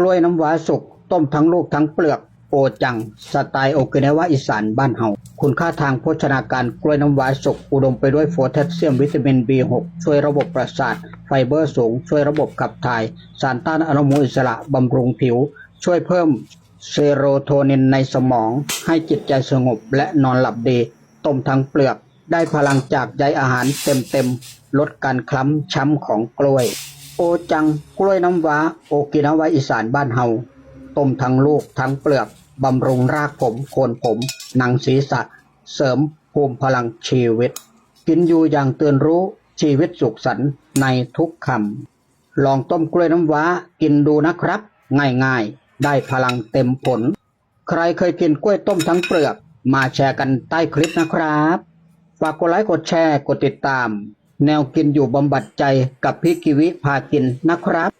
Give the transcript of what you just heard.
กล้วยน้ำว้าสุก ต้มทั้งลูกทั้งเปลือก โอจัง สไตล์โอกินาวาอีสานบ้านเฮาคุณค่าทางโภชนาการกล้วยน้ำว้าสุก อุดมไปด้วยโฟแทสเซียมวิตามิน B6 ช่วยระบบประสาท ไฟเบอร์สูง ช่วยระบบขับถ่าย สารต้านอนุมูลอิสระบำรุงผิว ช่วยเพิ่มเซโรโทนินในสมอง ให้จิตใจสงบและนอนหลับดีต้มทั้งเปลือก ได้พลังจากใยอาหารเต็มๆลดการคล้ำช้ำของกล้วย โอจังกล้วยน้ำว้า โอกินาวาอีสานบ้านเฮาต้มทั้งลูกทั้งเปลือกบำรุงรากผมโคนผมหนังศีรษะ เสริมภูมิพลังชีวิต กินอยู่อย่างตื่นรู้ชีวิตสุขสันต์ในทุกคำลองต้มกล้วยน้ำว้ากินดูนะครับ ง่ายๆ ได้พลังเต็มผล ใครเคยกินกล้วยต้มทั้งเปลือก มาแชร์กันใต้คลิปนะครับ ฝากกดไลค์กดแชร์กดติดตาม แนวกินอยู่บำบัดใจกับพี่กิวิพากินนะครับ